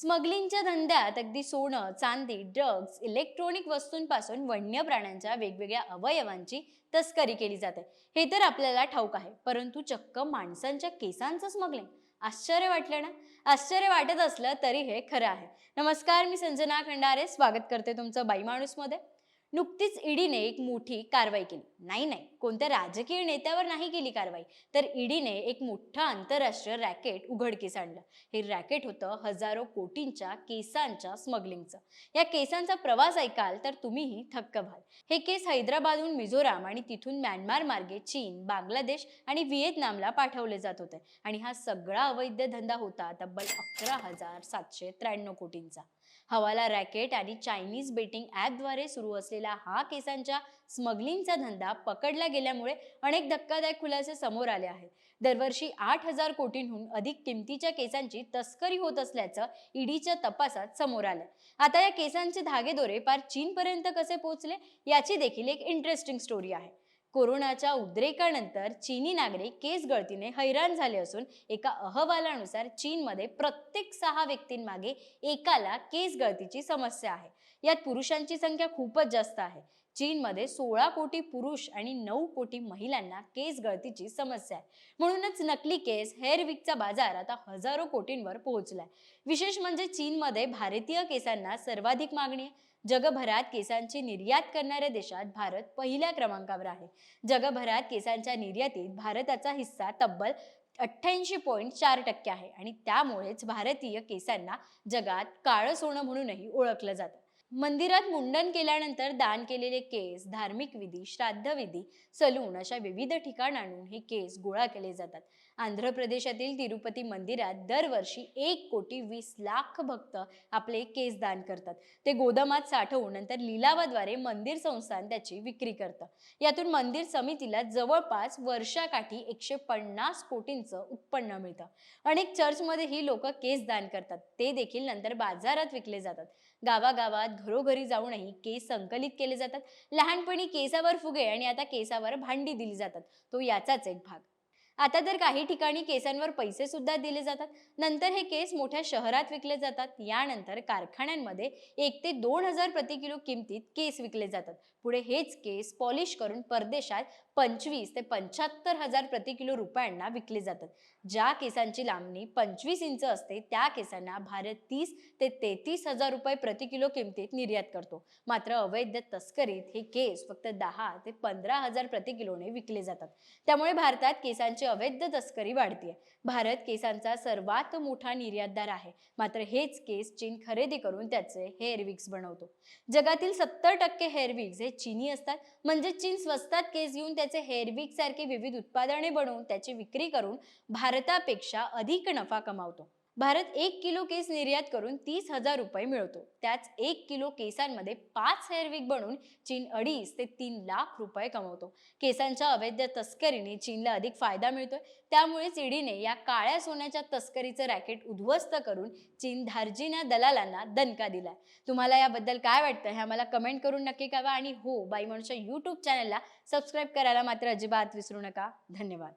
स्मगलिंगच्या धंद्यात अगदी सोनं चांदी ड्रग्ज इलेक्ट्रॉनिक वस्तूंपासून वन्य प्राण्यांच्या वेगवेगळ्या अवयवांची तस्करी केली जाते. हे तर आपल्याला ठाऊक आहे परंतु चक्क माणसांच्या केसांचं स्मगलिंग. आश्चर्य वाटलं ना? आश्चर्य वाटत असलं तरी हे खरं आहे. नमस्कार मी संजना खंडारे. स्वागत करते तुमचं बाई माणूसमध्ये. नुकतीच ईडीने एक मोठी कारवाई केली. नाही नाही. कोणत्या राजकीय नेत्यावर नाही केली कारवाई तर ईडीने एक मोठं आंतरराष्ट्रीय रॅकेट उघडकीस आणलं. हे रॅकेट होतं हजारो कोटींच्या केसांच्या स्मगलिंगचं. या केसांचा प्रवास ऐकाल तर तुम्हीही थक्क व्हाल. हे केस हैदराबादहून मिझोराम आणि तिथून म्यानमार मार्गे चीन बांगलादेश आणि व्हिएतनामला पाठवले जात होते. आणि हा सगळा अवैध धंदा होता तब्बल अकरा हजार सातशे त्र्याण्णव कोटींचा. हवाला रॅकेट आणि चायनीज बेटिंग ॲपद्वारे सुरू असलेला हा केसांच्या स्मगलिंगचा धंदा पकडला गेल्यामुळे अनेक धक्कादायक खुलासे समोर आले आहेत. दरवर्षी आठ हजार कोटींहून अधिक किमतीच्या केसांची तस्करी होत असल्याचं ईडीच्या तपासात समोर आलं आता या केसांचे धागेदोरे पार चीनपर्यंत कसे पोहोचले याची देखील एक इंटरेस्टिंग स्टोरी आहे. कोरोनाच्या उद्रेकानंतर चीनी नागरिक केस गळतीने हैराण झाले असून एका अहवालानुसार चीनमध्ये प्रत्येक सहा व्यक्तींमागे एकाला केस गळतीची समस्या आहे. यात पुरुषांची संख्या खूपच जास्त आहे. चीनमध्ये सोळा कोटी पुरुष आणि नऊ कोटी महिलांना केस गळतीची समस्या आहे. म्हणूनच नकली केस हेअर विकचा बाजार आता हजारो कोटींवर पोहोचलाय. विशेष म्हणजे चीनमध्ये भारतीय केसांना सर्वाधिक मागणी आहे. जगभरात केसांची निर्यात करणाऱ्या देशात भारत पहिल्या क्रमांकावर आहे. जगभरात केसांच्या निर्यातीत भारताचा हिस्सा तब्बल अठ्ठ्याऐंशी पॉईंट चार टक्के आहे आणि त्यामुळेच भारतीय केसांना जगात काळं सोनं म्हणूनही ओळखलं जातं. मंदिरात मुंडन केल्यानंतर दान केलेले केस धार्मिक विधी श्राद्ध विधी सलून अशा विविध ठिकाणांहून हे केस गोळा केले जातात. आंध्र प्रदेशातील तिरुपती मंदिरात दरवर्षी एक कोटी वीस लाख भक्त आपले केस दान करतात. ते गोदामात साठवून नंतर लिलावाद्वारे मंदिर संस्थान त्याची विक्री करतं. यातून मंदिर समितीला जवळपास वर्षाकाठी एकशे पन्नास कोटींचं उत्पन्न मिळतं. अनेक चर्चमध्ये ही लोक केस दान करतात. ते देखील नंतर बाजारात विकले जातात. गावागावात घरोघरी जाऊनही केस संकलित केले जातात. लहानपणी केसावर फुगे आणि आता केसावर भांडी दिली जातात. तो याचाच एक भाग. आता तर काही ठिकाणी केसांवर पैसे सुद्धा दिले जातात. नंतर हे केस मोठ्या शहरात विकले जातात. यानंतर कारखान्यांमध्ये एक ते दोन हजार प्रति किलो किमतीत केस विकले जातात. पुढे हेच केस पॉलिश करून परदेशात पंचवीस ते पंच्याहत्तर हजार प्रति किलो रुपयांना विकले जातात. ज्या केसांची लांबणी पंचवीस इंच असते त्या केसांना भारत तीस ते तेहतीस हजार रुपये प्रति किलो किमतीत निर्यात करतो. मात्र अवैध तस्करीत हे केस फक्त दहा ते पंधरा हजार प्रति किलोने विकले जातात. त्यामुळे भारतात केसांची अवैध तस्करी वाढतीये. भारत केसांचा सर्वात मोठा निर्यातदार आहे. मात्र हेच केस चीन खरेदी करून त्याचे हेअर विक्स बनवतो. जगातील सत्तर टक्के हेअर विक्स हे चीनी असतात. म्हणजे चीन स्वस्तात केस घेऊन त्याचे हेअरविक सारखे विविध उत्पादने बनवून त्याची विक्री करून भारतापेक्षा अधिक नफा कमावतो. भारत एक किलो केस निर्यात करून तीस हजार रुपये मिळवतो. त्याच एक किलो केसांमध्ये पाच हेअरविक बनवून चीन अडीच ते तीन लाख रुपये कमवतो. केसांच्या अवैध तस्करीने चीनला अधिक फायदा मिळतोय. त्यामुळेच ईडीने या काळ्या सोन्याच्या तस्करीचं रॅकेट उद्ध्वस्त करून चीन धार्जिन्या दलालांना दणका दिलाय. तुम्हाला याबद्दल काय वाटतं हे आम्हाला कमेंट करून नक्की कळवा. आणि हो बाई म्हणूच्या यूट्यूब चॅनलला सबस्क्राईब करायला मात्र अजिबात विसरू नका. धन्यवाद.